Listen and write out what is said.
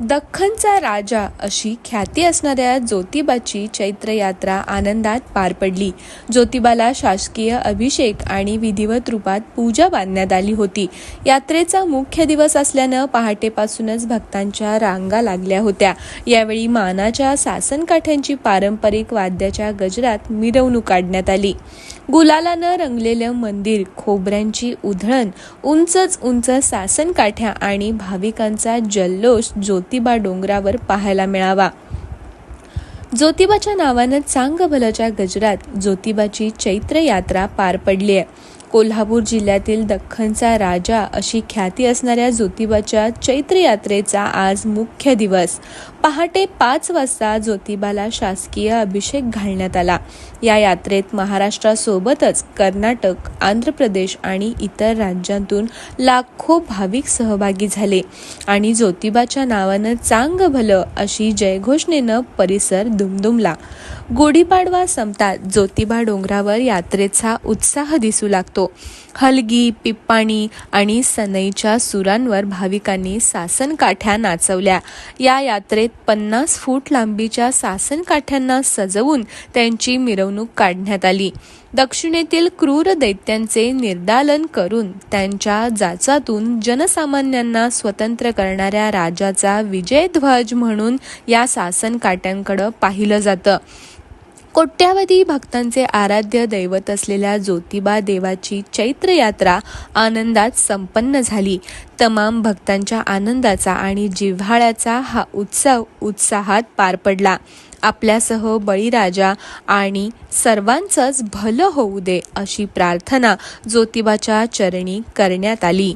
दख्खनचा राजा अशी ख्याती असणाऱ्या ज्योतिबाची चैत्र यात्रा आनंदात पार पडली. ज्योतिबाला शासकीय अभिषेक आणि विधिवत रूपात पूजा बांधण्यात आली होती. यात्रेचा मुख्य दिवस असल्यानं पहाटेपासूनच भक्तांच्या रांगा लागल्या होत्या. यावेळी मानाच्या सासनकाठ्यांची पारंपरिक वाद्याच्या गजरात मिरवणूक काढण्यात आली. गुलालानं रंगलेलं मंदिर खोबऱ्यांची उधळण उंचच उंच सासनकाठ्या आणि भाविकांचा जल्लोष ज्योतिबा डोंगरावर पाहायला मिळावा. ज्योतिबाच्या नावानं चांगभलच्या गजरात ज्योतिबाची चैत्र यात्रा पार पडली आहे कोल्हापूर जिल्ह्यातील दख्खनचा राजा अशी ख्याती असणाऱ्या ज्योतिबाच्या चैत्र यात्रेचा आज मुख्य दिवस. पहाटे पाच वाजता ज्योतिबाला शासकीय अभिषेक घालण्यात आला. या यात्रेत महाराष्ट्रासोबतच कर्नाटक आंध्र प्रदेश आणि इतर राज्यांतून लाखो भाविक सहभागी झाले आणि ज्योतिबाच्या नावानं चांग भलं अशी जयघोषणेनं परिसर दुमदुमला. गुढीपाडवा संपतात ज्योतिबा डोंगरावर यात्रेचा उत्साह दिसू लागतो. हलगी पिप्पाणी आणि सनईच्या सुरांवर भाविकांनी सासनकाठ्या नाचवल्या. या यात्रेत पन्नास फूट लांबीच्या सासनकाठ्यांना सजवून त्यांची मिरवणूक काढण्यात आली. दक्षिणेतील क्रूर दैत्यांचे निर्दालन करून त्यांच्या जाचातून जनसामान्यांना स्वतंत्र करणाऱ्या राजाचा विजयध्वज म्हणून या सासनकाठ्यांकडं पाहिलं जातं. कोट्यावधी भक्तांचे आराध्य दैवत असलेल्या ज्योतिबा देवाची चैत्र यात्रा आनंदात संपन्न झाली. तमाम भक्तांच्या आनंदाचा आणि जिव्हाळ्याचा हा उत्सव उत्साहात पार पडला. आपल्यासह बळीराजा आणि सर्वांचंच भलं होऊ दे अशी प्रार्थना ज्योतिबाच्या चरणी करण्यात आली.